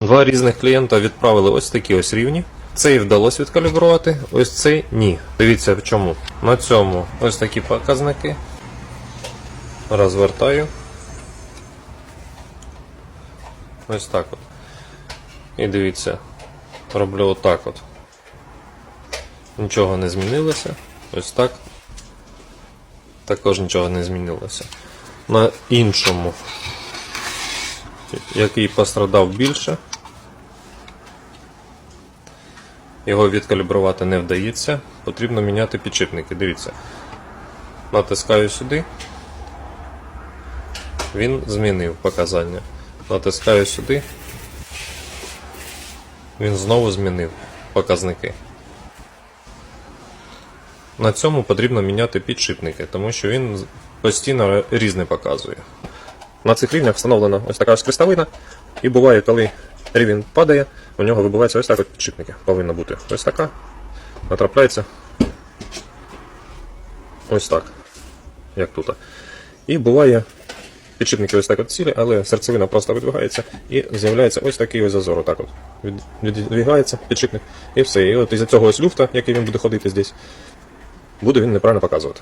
Два різних клієнта відправили ось такі ось рівні. Цей вдалося відкалібрувати, ось цей ні. Дивіться в чому. На цьому ось такі показники. Розвертаю. Ось так от. І дивіться, роблю отак от. Нічого не змінилося. Ось так. Також нічого не змінилося. На іншому, який пострадав більше, його відкалібрувати не вдається. Потрібно міняти підшипники. Дивіться. Натискаю сюди. Він змінив показання. Натискаю сюди. Він знову змінив показники. На цьому потрібно міняти підшипники, тому що він постійно різне показує. На цих рівнях встановлена ось така ось крестовина, і буває, коли рівень падає, у нього вибиваються ось так от підшипники. Повинна бути ось така. Натрапляється ось так, як тут. І буває, підшипники ось так от цілі, але серцевина просто видвигається і з'являється ось такий ось зазор. Отак от. Від- підшипник і все. І от із-за цього ось люфта, який він буде ходити здесь, буде він неправильно показувати.